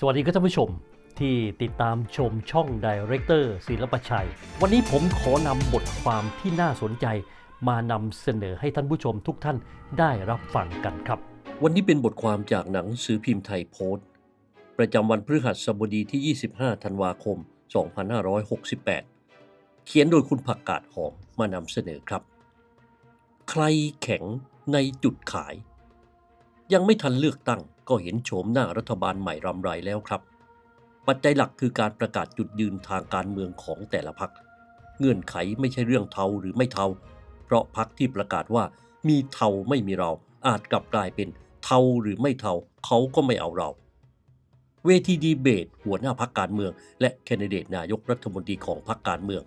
สวัสดีครับท่านผู้ชมที่ติดตามชมช่องดีเรคเตอร์ศิลปชัย วันนี้ผมขอนำบทความที่น่าสนใจ มานำเสนอให้ท่านผู้ชมทุกท่านได้รับฟังกันครับ วันนี้เป็นบทความจากหนังสือพิมพ์ไทยโพสต์ ประจำวันพฤหัสบดีที่ 25 ธันวาคม 2568 เขียนโดยคุณผักกาดหอมมานำเสนอครับ ใครแข็งในจุดขาย ยังไม่ทันเลือกตั้ง ก็เห็นโฉมหน้ารัฐบาลใหม่รำไรแล้วครับ ปัจจัยหลักคือการประกาศจุดยืนทางการเมืองของแต่ละพัก เงื่อนไขไม่ใช่เรื่องเทาหรือไม่เทา เพราะพักที่ประกาศว่ามีเทาไม่มีเราอาจกลับกลายเป็นเทาหรือไม่เทาเขาก็ไม่เอาเรา เวทีดีเบต หัวหน้าพักการเมือง และแคนดิเดตนายกรัฐมนตรีของพักการเมือง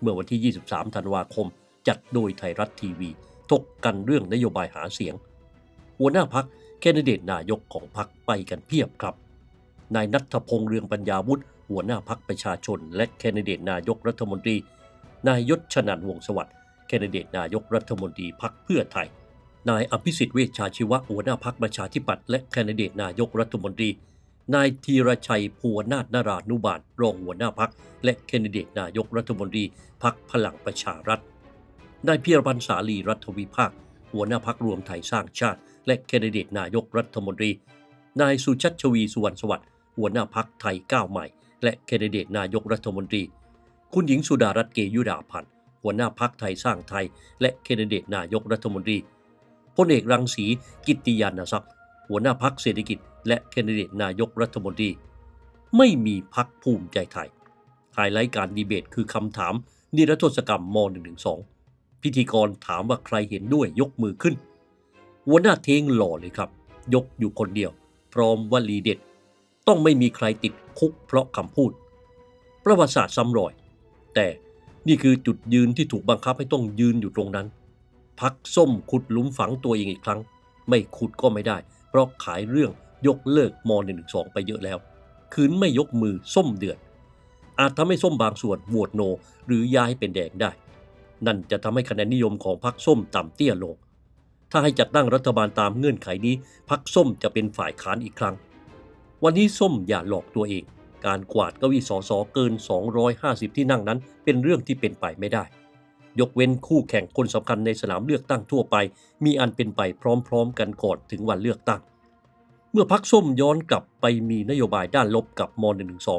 เมื่อวันที่ 23 ธันวาคม จัดโดยไทยรัฐทีวี ถกกันเรื่องนโยบายหาเสียง หัวหน้าพัก แคนดิเดตนายกของพักไปกันเพียบครับ นายนัทพงษ์เรืองปัญญาวุฒิหัวหน้าพักประชาชน และแคนดิเดตนายกรัฐมนตรี นายยศชนันวงศ์สวัสดิ์แคนดิเดตนายกรัฐมนตรีพักเพื่อไทย นายอภิสิทธิ์เวชชาชีวะหัวหน้าพักประชาธิปัตย์และแคนดิเดตนายกรัฐมนตรี นายธีรชัยภูวนาถนารานุบาลรองหัวหน้าพักและแคนดิเดตนายกรัฐมนตรีพักพลังประชารัฐนายพีรพันธ์สาลีรัฐวิภาค หัวหน้าพักรวมไทยสร้างชาติ และแคนดิเดตนายกรัฐมนตรี นายสุชัชวีสุวรรณสวัสดิ์หัวหน้าพักไทยก้าวใหม่ และแคนดิเดตนายกรัฐมนตรี คุณหญิงสุดารัตน์เกยุราพันธ์หัวหน้าพักไทยสร้างไทย และแคนดิเดตนายกรัฐมนตรีพลเอกรังสีกิติยานทรัพย์ หัวหน้าพักเศรษฐกิจ และแคนดิเดตนายกรัฐมนตรี ไม่มีพักภูมิใจไทยไฮไลท์การดีเบตคือคำถามนิรโทษกรรมม .112 พิธีกรถามว่าใครเห็นด้วยยกมือขึ้น หัวหน้าเทงหล่อเลยครับ ยกอยู่คนเดียว พร้อมวลีเด็ด ต้องไม่มีใครติดคุกเพราะคำพูด ประวัติศาสตร์ซ้ำรอย แต่นี่คือจุดยืนที่ถูกบังคับให้ต้องยืนอยู่ตรงนั้น พักส้มขุดหลุมฝังตัวเองอีกครั้ง ไม่ขุดก็ไม่ได้ เพราะขายเรื่องยกเลิกม .112 ไปเยอะแล้ว คืนไม่ยกมือส้มเดือดอาจทำให้ส้มบางส่วนโหวตโน หรือย้ายเป็นแดงได้ นั่นจะทำให้คะแนนนิยมของพรรคส้มต่ำเตี้ยลง ถ้าให้จัดตั้งรัฐบาลตามเงื่อนไขนี้พรรคส้มจะเป็นฝ่ายค้านอีกครั้ง วันนี้ส้มอย่าหลอกตัวเอง การกวาดเก้าอี้สสเกิน 250 ที่นั่งนั้นเป็นเรื่องที่เป็นไปไม่ได้ ยกเว้นคู่แข่งคนสำคัญในสนามเลือกตั้งทั่วไป มีอันเป็นไปพร้อมๆ กันก่อนถึงวันเลือกตั้ง เมื่อพักส้มย้อนกลับไปมีนโยบายด้านลบกับม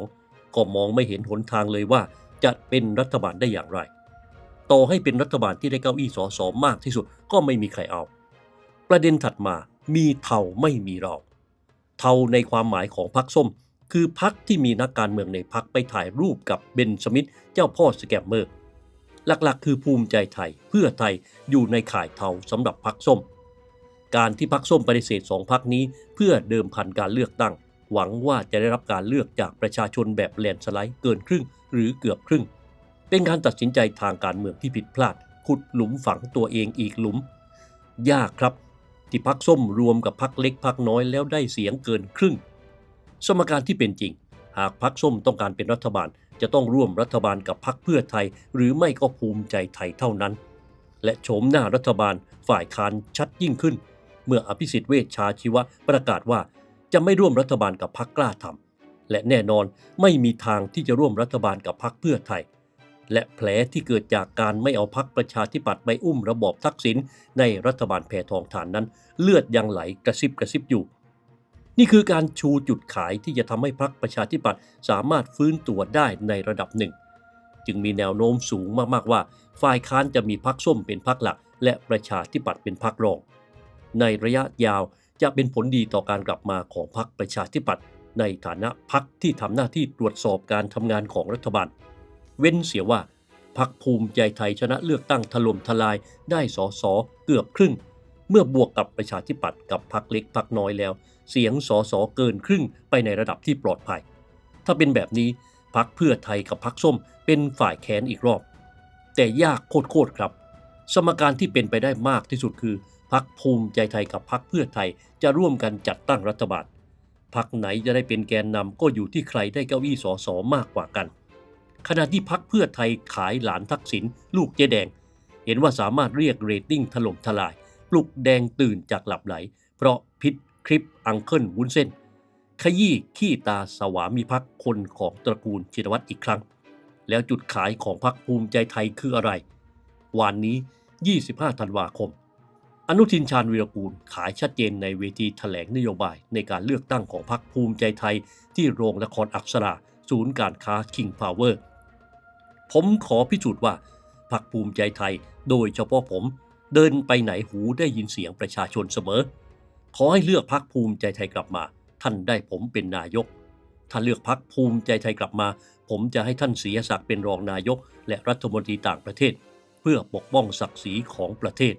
.112 ก็มองไม่เห็นหนทางเลยว่าจะเป็นรัฐบาลได้อย่างไร ต่อให้เป็นรัฐบาลที่ได้เก้าอี้สอสอมากที่สุดก็ไม่มีใครเอา ประเด็นถัดมามีเทาไม่มีเรา เทาในความหมายของพรรคส้ม คือพรรคที่มีนักการเมืองในพรรคไปถ่ายรูปกับเบนสมิธเจ้าพ่อสแกมเมอร์ หลักๆ คือภูมิใจไทยเพื่อไทยอยู่ในข่ายเทาสำหรับพรรคส้ม การที่พรรคส้มปฏิเสธสองพรรคนี้ เพื่อเดิมพันการเลือกตั้ง หวังว่าจะได้รับการเลือกจากประชาชนแบบแลนสไลด์เกินครึ่ง หรือเกือบครึ่ง เป็นการตัดสินใจทางการเมืองที่ผิดพลาด ขุดหลุมฝังตัวเองอีกหลุม ยากครับ ที่พักส้มรวมกับพักเล็กพักน้อยแล้วได้เสียงเกินครึ่ง สมการที่เป็นจริง หากพักส้มต้องการเป็นรัฐบาล จะต้องร่วมรัฐบาลกับพักเพื่อไทย หรือไม่ก็ภูมิใจไทยเท่านั้น และโฉมหน้ารัฐบาลฝ่ายค้านชัดยิ่งขึ้น เมื่ออภิสิทธิ์เวชชาชีวะประกาศว่าจะไม่ร่วมรัฐบาลกับพักกล้าทำและแน่นอนไม่มีทางที่จะร่วมรัฐบาลกับพักเพื่อไทย และแผลที่เกิดจากการไม่เอาพักประชาธิปัตย์ไปอุ้มระบอบทักษิณในรัฐบาลแพทองทานนั้น เลือดยังไหลกระซิบกระซิบอยู่ นี่คือการชูจุดขายที่จะทำให้พรรคประชาธิปัตย์สามารถฟื้นตัวได้ในระดับหนึ่ง จึงมีแนวโน้มสูงมากๆว่า ฝ่ายค้านจะมีพรรคส้มเป็นพรรคหลัก และประชาธิปัตย์เป็นพรรครอง ในระยะยาวจะเป็นผลดีต่อการกลับมาของพรรคประชาธิปัตย์ในฐานะพรรคที่ทำหน้าที่ตรวจสอบการทำงานของรัฐบาล เว้นเสียว่าพรรคภูมิใจไทยชนะเลือกตั้งถล่มทลายได้สอสอเกือบครึ่ง เมื่อบวกกับประชาธิปัตย์กับพรรคเล็กพรรคน้อยแล้ว เสียงสอสอเกินครึ่งไปในระดับที่ปลอดภัย ถ้าเป็นแบบนี้พรรคเพื่อไทยกับพรรคส้มเป็นฝ่ายแค้นอีกรอบ แต่ยากโคตรๆครับ สมการที่เป็นไปได้มากที่สุดคือพรรคภูมิใจไทยกับพรรคเพื่อไทยจะร่วมกันจัดตั้งรัฐบาลพรรคไหนจะได้เป็นแกนนำก็อยู่ที่ใครได้เก้าอี้สอสอมากกว่ากัน ขณะที่พักเพื่อไทยขายหลานทักษิณลูกเจ๊แดง เห็นว่าสามารถเรียกเรตติ้งถล่มทลาย ปลุกแดงตื่นจากหลับไหล เพราะพิษคลิปอังเคิลวุ้นเส้น ขยี้ขี้ตาสวามิภักคนของตระกูลชินวัตรอีกครั้ง แล้วจุดขายของพรรคภูมิใจไทยคืออะไร วันนี้ 25 ธันวาคม อนุทินชาญวีรกูลขายชัดเจนในเวทีแถลงนโยบายในการเลือกตั้งของพรรคภูมิใจไทย ที่โรงละครอักษรา ศูนย์การค้า King Power ผมขอพิสูจน์ว่าพรรคภูมิใจไทย โดยเฉพาะผมเดินไปไหนหูได้ยินเสียงประชาชนเสมอ ขอให้เลือกพรรคภูมิใจไทยกลับมา ท่านได้ผมเป็นนายก ถ้าเลือกพรรคภูมิใจไทยกลับมา ผมจะให้ท่านเสียศักดิ์เป็นรองนายก และรัฐมนตรีต่างประเทศ เพื่อปกป้องศักดิ์ศรีของประเทศ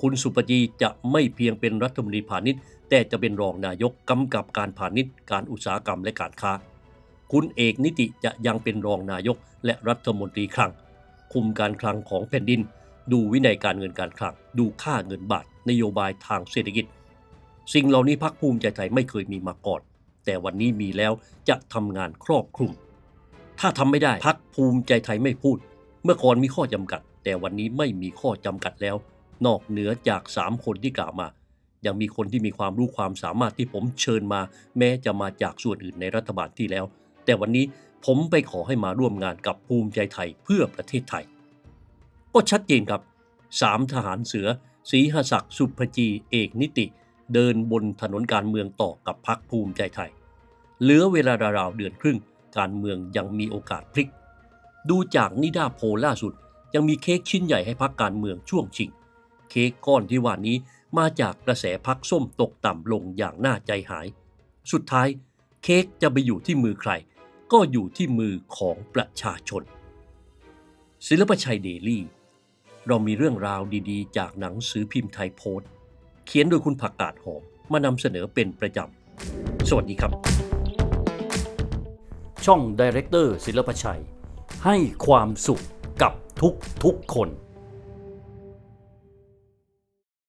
คุณสุปจีจะไม่เพียงเป็นรัฐมนตรีพาณิชย์ แต่จะเป็นรองนายกกำกับการพาณิชย์ การอุตสาหกรรมและการค้า คุณเอกนิติจะยังเป็นรองนายกและรัฐมนตรีคลัง คุมการคลังของแผ่นดิน ดูวินัยการเงินการคลัง ดูค่าเงินบาท นโยบายทางเศรษฐกิจ สิ่งเหล่านี้พรรคภูมิใจไทยไม่เคยมีมาก่อน แต่วันนี้มีแล้วจะทำงานครอบคลุม ถ้าทำไม่ได้พรรคภูมิใจไทยไม่พูด เมื่อก่อนมีข้อจำกัด แต่วันนี้ไม่มีข้อจำกัดแล้ว นอกเหนือจาก 3 คนที่กล่าวมายังมีคนที่มีความรู้ความสามารถที่ผมเชิญมา แม้จะมาจากส่วนอื่นในรัฐบาลที่แล้ว แต่วันนี้ผมไปขอให้มาร่วมงานกับภูมิใจไทยเพื่อประเทศไทย ก็ชัดเจนครับสามทหารเสือศรีหศักดิ์สุภจีเอกนิติ เดินบนถนนการเมืองต่อกับพรรคภูมิใจไทย เหลือเวลาราวเดือนครึ่ง การเมืองยังมีโอกาสพลิก ดูจากนิดาโพลล่าสุด ยังมีเค้กชิ้นใหญ่ให้พักการเมืองช่วงชิง เค้กก้อนที่ว่านี้มาจากกระแสพักส้มตกต่ำลงอย่างน่าใจหาย สุดท้ายเค้กจะไปอยู่ที่มือใคร ก็อยู่ที่มือของประชาชน ศิลปชัยเดลี่ เรามีเรื่องราวดีๆ จากหนังสือพิมพ์ไทยโพสต์ เขียนโดยคุณผักกาดหอมมานำเสนอเป็นประจำ สวัสดีครับ ช่องดีเรคเตอร์ศิลปชัย ให้ความสุขกับทุกทุกๆคน